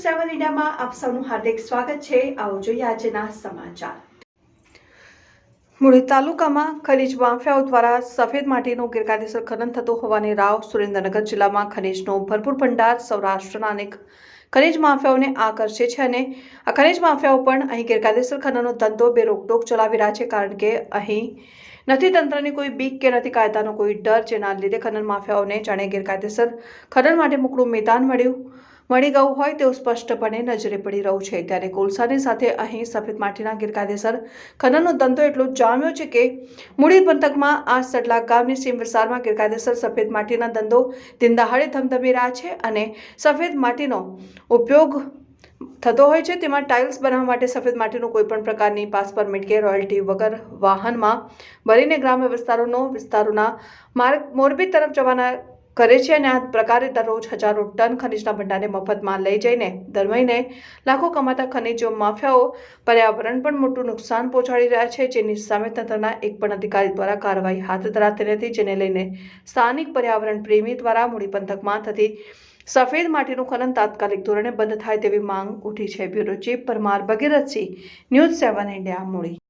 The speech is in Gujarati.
સેવન ઇન્ડિયામાં આપ સૌનું હાર્દિક સ્વાગત છે. આવો જોઈએ આજના સમાચાર. મૂળી તાલુકામાં ખનીજ માફિયાઓ દ્વારા સફેદ માટીનું ગેરકાયદેસર ખનન થતું હોવાની રાવ સુરેન્દ્રનગર જિલ્લામાં ખનીજનો ભરપૂર ભંડાર સૌરાષ્ટ્રના અનેક ખનીજ માફિયાઓને આકર્ષે છે અને આ ખનીજ માફિયાઓ પણ અહીં ગેરકાયદેસર ખનનનો ધંધો બે રોકટોક ચલાવી રહ્યા છે કારણ કે અહીં નથી તંત્રની કોઈ બીક કે નથી કાયદાનો કોઈ ડર જેના લીધે ખનન માફિયાઓને જાણે ગેરકાયદેસર ખનન માટે મોકળું મેદાન મળ્યું. મળી ગયું હોય તેવું સ્પષ્ટપણે નજરે પડી રહ્યું છે. ત્યારે કોલસાની સાથે અહીં સફેદ માટીના ગેરકાયદેસર ખનનનો ધંધો એટલો જામ્યો છે કે મૂળી પંથકમાં આ સડલા ગામની સીમ વિસ્તારમાં ગેરકાયદેસર સફેદ માટીના ધંધો દિનદહાડે ધમધમી રહ્યા છે અને સફેદ માટીનો ઉપયોગ થતો હોય છે. તેમાં ટાઇલ્સ બનાવવા માટે સફેદ માટીનું કોઈપણ પ્રકારની પાસ પરમિટ કે રોયલ્ટી વગર વાહનમાં ભરીને ગ્રામ્ય વિસ્તારોનો વિસ્તારોના માર્ગ મોરબી તરફ જવાના કરે છે અને આ પ્રકારે દરરોજ હજારો ટન ખનીજના ભંડારને મફતમાં લઈ જઈને દર મહિને લાખો કમાતા ખનીજો માફિયાઓ પર્યાવરણ પણ મોટું નુકસાન પહોંચાડી રહ્યા છે, જેની સામે તંત્રના એક પણ અધિકારી દ્વારા કાર્યવાહી હાથ ધરાતી નથી, જેને લઈને સ્થાનિક પર્યાવરણ પ્રેમી દ્વારા મૂડી પંથકમાં થતી સફેદ માટીનું ખનન તાત્કાલિક ધોરણે બંધ થાય તેવી માંગ ઉઠી છે. Bureau chief Parmar Bhagirathsinh, news seven India, મૂડી